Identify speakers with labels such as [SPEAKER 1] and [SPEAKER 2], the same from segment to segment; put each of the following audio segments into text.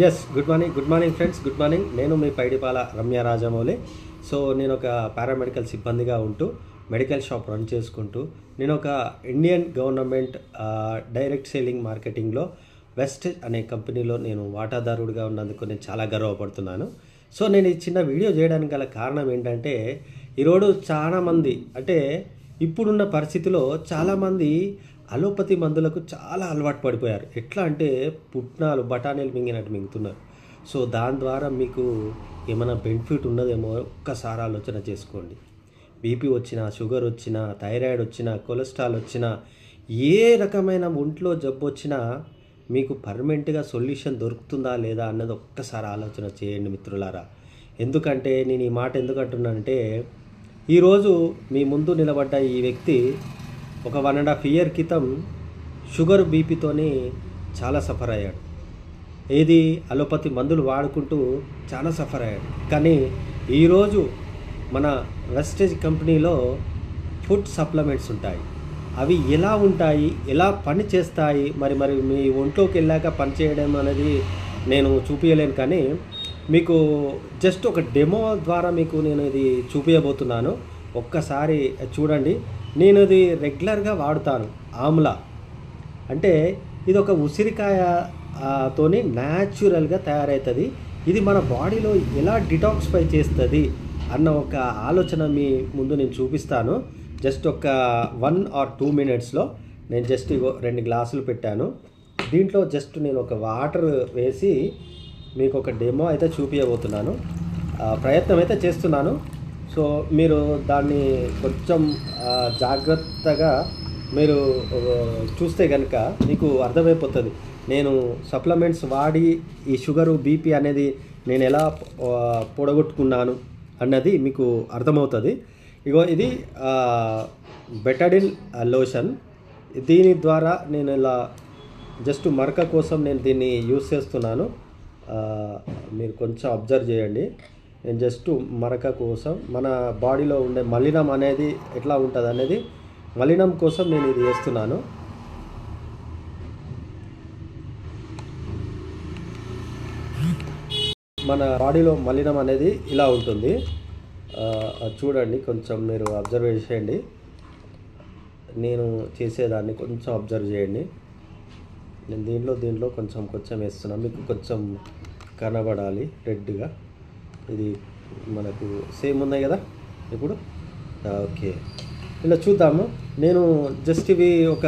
[SPEAKER 1] Yes good morning good morning friends good morning నేను మీ Paidipala Ramya Rajamouli. So నేను ఒక పారామెడికల్ సిబ్బందిగా ఉంటూ మెడికల్ షాప్ రన్ చేసుకుంటూ నేను ఒక ఇండియన్ గవర్నమెంట్ డైరెక్ట్ సేలింగ్ మార్కెటింగ్లో వెస్ట్ అనే కంపెనీలో నేను వాటాదారుడిగా ఉన్నందుకు నేను చాలా గర్వపడుతున్నాను. సో నేను ఈ చిన్న వీడియో చేయడానికి గల కారణం ఏంటంటే ఈరోజు చాలామంది అంటే ఇప్పుడున్న పరిస్థితిలో చాలామంది అలోపతి మందులకు చాలా అలవాటు పడిపోయారు. ఎట్లా అంటే పుట్నాలు బఠానీలు మింగినట్టు మింగుతున్నారు. సో దాని ద్వారా మీకు ఏమైనా బెనిఫిట్ ఉన్నదేమో ఒక్కసారి ఆలోచన చేసుకోండి. బీపీ వచ్చినా షుగర్ వచ్చినా థైరాయిడ్ వచ్చినా కొలెస్ట్రాల్ వచ్చినా ఏ రకమైన ఒంట్లో జబ్బు వచ్చినా మీకు పర్మనెంట్గా సొల్యూషన్ దొరుకుతుందా లేదా అన్నది ఒక్కసారి ఆలోచన చేయండి మిత్రులారా. ఎందుకంటే నేను ఈ మాట ఎందుకంటున్నానంటే ఈరోజు మీ ముందు నిలబడ్డ ఈ వ్యక్తి ఒక వన్ అండ్ హాఫ్ ఇయర్ క్రితం షుగర్ బీపీతోనే చాలా సఫర్ అయ్యాడు. ఏది అలోపతి మందులు వాడుకుంటూ చాలా సఫర్ అయ్యాడు. కానీ ఈరోజు మన వెస్టేజ్ కంపెనీలో ఫుడ్ సప్లిమెంట్స్ ఉంటాయి. అవి ఎలా ఉంటాయి? ఎలా పని చేస్తాయి? మరి మరి మీ ఒంట్లోకి వెళ్ళాక పని చేయడం అనేది నేను చూపించలేను కానీ మీకు జస్ట్ ఒక డెమో ద్వారా మీకు నేను ఇది చూపించబోతున్నాను ఒక్కసారి చూడండి. నేను ఇది రెగ్యులర్గా వాడుతాను ఆమ్లా. అంటే ఇది ఒక ఉసిరికాయ న్యాచురల్గా తయారవుతుంది ఇది మన బాడీలో ఎలా డిటాక్స్ఫై చేస్తుంది అన్న ఒక ఆలోచన మీ ముందు నేను చూపిస్తాను. జస్ట్ ఒక వన్ ఆర్ టూ మినిట్స్లో నేను జస్ట్ ఇగో రెండు గ్లాసులు పెట్టాను. దీంట్లో జస్ట్ నేను ఒక వాటర్ వేసి మీకు ఒక డెమో అయితే చూపించబోతున్నాను ప్రయత్నం అయితే చేస్తున్నాను. సో మీరు దాన్ని కొంచెం జాగ్రత్తగా మీరు చూస్తే కనుక మీకు అర్థమైపోతుంది. నేను సప్లిమెంట్స్ వాడి ఈ షుగరు బీపీ అనేది నేను ఎలా పొడగొట్టుకున్నాను అన్నది మీకు అర్థమవుతుంది. ఇగో ఇది బెటడిల్ లోషన్. దీని ద్వారా నేను ఇలా జస్ట్ మరక కోసం నేను దీన్ని యూస్ చేస్తున్నాను. మీరు కొంచెం అబ్జర్వ్ చేయండి. జస్ట్ మరక కోసం మన బాడీలో ఉండే మలినం అనేది ఎట్లా ఉంటుంది అనేది మలినం కోసం నేను ఇది చేస్తున్నాను. మన బాడీలో మలినం అనేది ఇలా ఉంటుంది. అది చూడండి కొంచెం మీరు అబ్జర్వ్ చేయండి. నేను చేసేదాన్ని కొంచెం అబ్జర్వ్ చేయండి. నేను దీంట్లో దీంట్లో కొంచెం కొంచెం వేస్తున్నాను మీకు కొంచెం కనబడాలి రెడ్గా. ఇది మనకు సేమ్ ఉన్నాయి కదా ఇప్పుడు? ఓకే. ఇలా చూద్దాము. నేను జస్ట్ ఇవి ఒక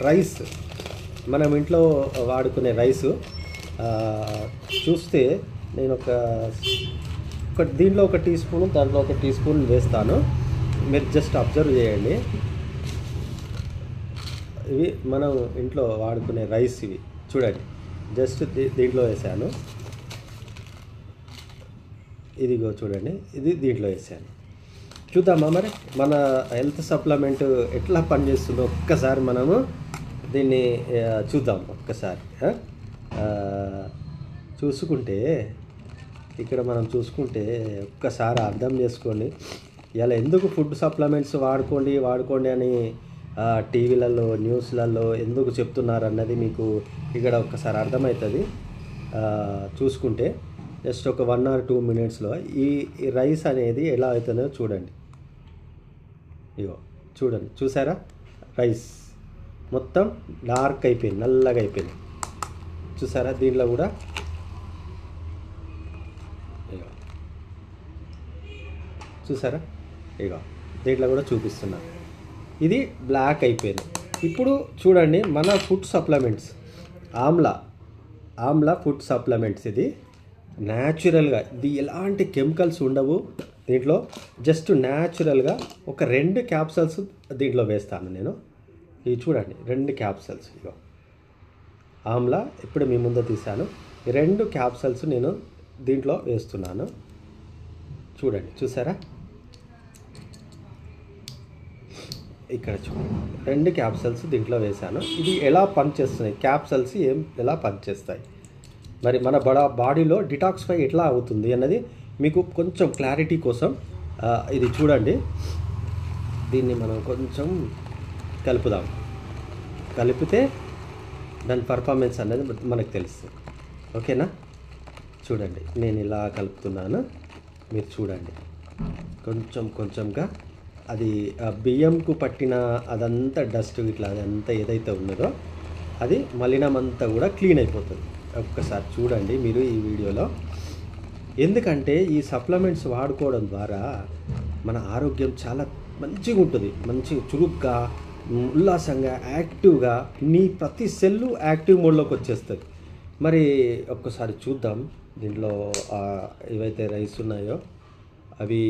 [SPEAKER 1] రైస్ మనం ఇంట్లో వాడుకునే రైసు చూస్తే నేను ఒక ఒక దీంట్లో ఒక టీ స్పూన్ దాంట్లో ఒక టీ స్పూన్ వేస్తాను. మీరు జస్ట్ అబ్జర్వ్ చేయండి. ఇవి మనం ఇంట్లో వాడుకునే రైస్ ఇవి. చూడండి. జస్ట్ దీ- దీంట్లో వేసాను. ఇదిగో చూడండి ఇది దీంట్లో వేసాను. చూద్దామా మరి? మన హెల్త్ సప్లిమెంట్ ఎట్లా పనిచేస్తుందో ఒక్కసారి మనము దీన్ని చూద్దాం ఒక్కసారి చూసుకుంటే ఇక్కడ మనం చూసుకుంటే ఒక్కసారి అర్థం చేసుకోండి. ఇలా ఎందుకు ఫుడ్ సప్లిమెంట్స్ వాడుకోండి వాడుకోండి అని టీవీలలో న్యూస్లలో ఎందుకు చెప్తున్నారు అన్నది మీకు ఇక్కడ ఒక్కసారి అర్థమవుతుంది. చూసుకుంటే జస్ట్ ఒక వన్ ఆర్ టూ మినిట్స్లో ఈ రైస్ అనేది ఎలా అవుతుందో చూడండి. ఇగో చూడండి. చూసారా? రైస్ మొత్తం డార్క్ అయిపోయింది నల్లగా అయిపోయింది. చూసారా? దీంట్లో కూడా ఇగో చూసారా? ఇగో దీంట్లో కూడా చూపిస్తున్నా. ఇది బ్లాక్ అయిపోయింది. ఇప్పుడు చూడండి మన food supplements. Amla amla food supplements ఇది. న్యాచురల్గా ఇది ఎలాంటి కెమికల్స్ ఉండవు. దీంట్లో జస్ట్ న్యాచురల్గా ఒక రెండు క్యాప్సల్స్ దీంట్లో వేస్తాను నేను. ఇవి చూడండి రెండు క్యాప్సల్స్ ఇగో ఆమ్లా ఇప్పుడు మీ ముందు తీశాను. ఈ రెండు క్యాప్సల్స్ నేను దీంట్లో వేస్తున్నాను. చూడండి చూసారా? ఇక్కడ చూడండి రెండు క్యాప్సల్స్ దీంట్లో వేశాను. ఇది ఎలా పనిచేస్తున్నాయి? క్యాప్సల్స్ ఏం ఎలా పనిచేస్తాయి? మరి మన బడ బాడీలో డిటాక్స్ఫై ఎట్లా అవుతుంది అన్నది మీకు కొంచెం క్లారిటీ కోసం ఇది చూడండి. దీన్ని మనం కొంచెం కలుపుదాం. కలిపితే దాని పర్ఫార్మెన్స్ అనేది మనకు తెలుస్తుంది. ఓకేనా? చూడండి. నేను ఇలా కలుపుతున్నాను. మీరు చూడండి. కొంచెం కొంచెంగా అది బియ్యంకు పట్టిన అదంతా డస్ట్ ఇట్లా అదంతా ఏదైతే ఉన్నదో అది మలినం అంతా కూడా క్లీన్ అయిపోతుంది. ఒక్కసారి చూడండి మీరు ఈ వీడియోలో. ఎందుకంటే ఈ సప్లిమెంట్స్ వాడుకోవడం ద్వారా మన ఆరోగ్యం చాలా మంచిగా ఉంటుంది. మంచి చురుగ్గా ఉల్లాసంగా యాక్టివ్గా నీ ప్రతి సెల్లు యాక్టివ్ మోడ్లోకి వచ్చేస్తుంది. మరి ఒక్కసారి చూద్దాం దీంట్లో ఏవైతే రైస్ ఉన్నాయో అవి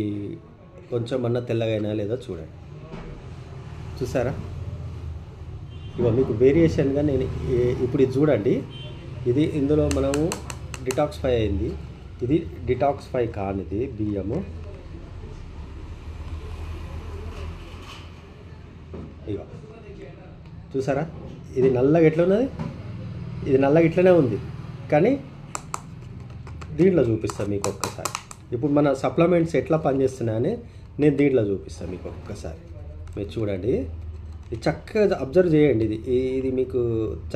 [SPEAKER 1] కొంచెం అన్న తెల్లగైనా లేదో చూడండి. చూసారా? ఇవ మీకు వేరియేషన్గా నేను ఇప్పుడు ఇది చూడండి. ఇది ఇందులో మనము డిటాక్స్ఫై అయింది. ఇది డిటాక్స్ఫై కానిది బియ్యము. ఇగో. చూసారా? ఇది నల్లగా ఎట్లున్నది ఇది నల్లగా ఇట్లనే ఉంది. కానీ దీంట్లో చూపిస్తాను మీకు ఒక్కసారి. ఇప్పుడు మన సప్లిమెంట్స్ ఎట్లా పనిచేస్తున్నాయని నేను దీంట్లో చూపిస్తాను మీకు ఒక్కసారి. మీరు చూడండి. చక్కగా అబ్జర్వ్ చేయండి ఇది. ఇది మీకు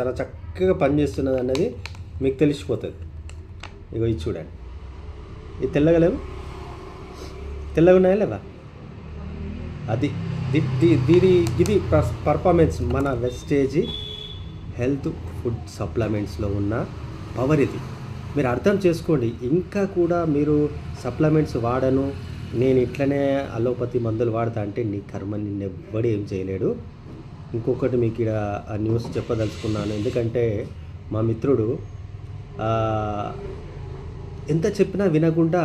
[SPEAKER 1] చాలా చక్కగా పనిచేస్తున్నది అన్నది మీకు తెలిసిపోతుంది. ఇగో ఇది చూడండి. ఇది తెల్లగా లేవు? తెల్లగా ఉన్నాయా లేవా? అది దీని ఇది పర్- పర్ఫార్మెన్స్ మన వెస్టేజీ హెల్త్ ఫుడ్ సప్లిమెంట్స్లో ఉన్న పవర్ ఇది. మీరు అర్థం చేసుకోండి. ఇంకా కూడా మీరు సప్లిమెంట్స్ వాడను. నేను ఇట్లనే అలోపతి మందులు వాడతా అంటే నీ కర్మ నిన్నెవ్వడు ఏం చేయలేడు. ఇంకొకటి మీకు ఇక్కడ ఆ న్యూస్ చెప్పదలుచుకున్నాను. ఎందుకంటే మా మిత్రుడు ఎంత చెప్పినా వినకుండా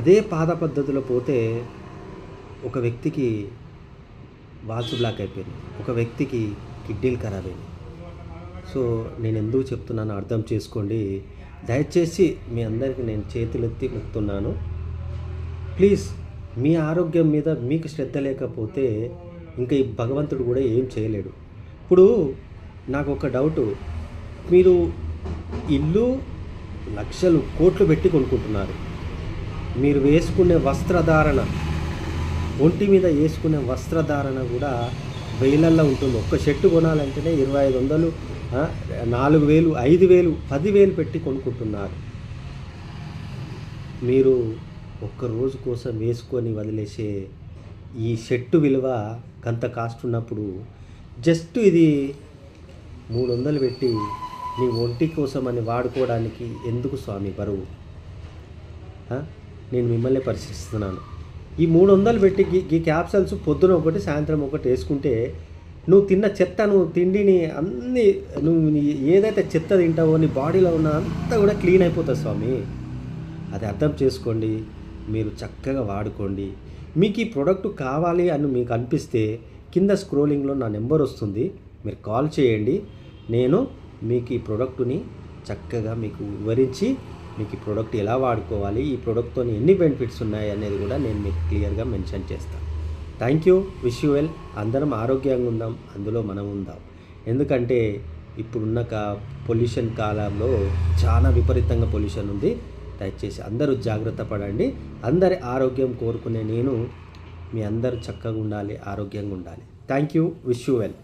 [SPEAKER 1] అదే పాద పద్ధతిలో పోతే ఒక వ్యక్తికి వాల్స్ బ్లాక్ అయిపోయింది. ఒక వ్యక్తికి కిడ్నీలు ఖరాబ్ అయింది సో నేను ఎందుకు చెప్తున్నానో అర్థం చేసుకోండి. దయచేసి మీ అందరికీ నేను చేతులెత్తి మొక్కుతున్నాను. ప్లీజ్ మీ ఆరోగ్యం మీద మీకు శ్రద్ధ లేకపోతే ఇంకా ఈ భగవంతుడు కూడా ఏం చేయలేడు. ఇప్పుడు నాకు ఒక డౌటు. మీరు ఇల్లు లక్షలు కోట్లు పెట్టి కొనుక్కుంటున్నారు. మీరు వేసుకునే వస్త్రధారణ ఒంటి మీద వేసుకునే వస్త్రధారణ కూడా వేలల్లో ఉంటుంది. ఒక్క షర్టు కొనాలంటేనే ఇరవై ఐదు వందలు నాలుగు వేలు ఐదు వేలు పదివేలు పెట్టి కొనుక్కుంటున్నారు. మీరు ఒక్క రోజు కోసం వేసుకొని వదిలేసే ఈ షర్టు విలువ కంత కాస్ట్ ఉన్నప్పుడు జస్ట్ ఇది మూడు వందలు పెట్టి నీ ఒంటి కోసం అని వాడుకోవడానికి ఎందుకు స్వామి బరువు? నేను మిమ్మల్ని పరిశీలిస్తున్నాను. ఈ మూడు వందలు పెట్టి గీ ఈ క్యాప్సల్స్ పొద్దున ఒకటి సాయంత్రం ఒకటి వేసుకుంటే నువ్వు తిన్న చెత్త నువ్వు తిండిని అన్ని నువ్వు ఏదైతే చెత్త తింటావో నీ బాడీలో ఉన్న అంతా కూడా క్లీన్ అయిపోతుంది స్వామి. అది అర్థం చేసుకోండి మీరు చక్కగా వాడుకోండి. మీకు ఈ ప్రోడక్ట్ కావాలి అని మీకు అనిపిస్తే కింద స్క్రోలింగ్లో నా నెంబర్ వస్తుంది. మీరు కాల్ చేయండి. నేను మీకు ఈ ప్రోడక్ట్ని చక్కగా మీకు వివరించి మీకు ఈ ప్రోడక్ట్ ఎలా వాడుకోవాలి ఈ ప్రోడక్ట్తో ఎన్ని బెనిఫిట్స్ ఉన్నాయి అనేది కూడా నేను మీకు క్లియర్గా మెన్షన్ చేస్తాను thank you wish you well అందరం ఆరోగ్యంగా ఉందాం. అందులో మనం ఉందాం. ఎందుకంటే ఇప్పుడున్న కా పొల్యూషన్ కాలంలో చాలా విపరీతంగా పొల్యూషన్ ఉంది. దయచేసి అందరూ జాగ్రత్త పడండి. అందరి ఆరోగ్యం కోరుకునే నేను మీ అందరూ చక్కగా ఉండాలి ఆరోగ్యంగా ఉండాలి. Thank you wish you well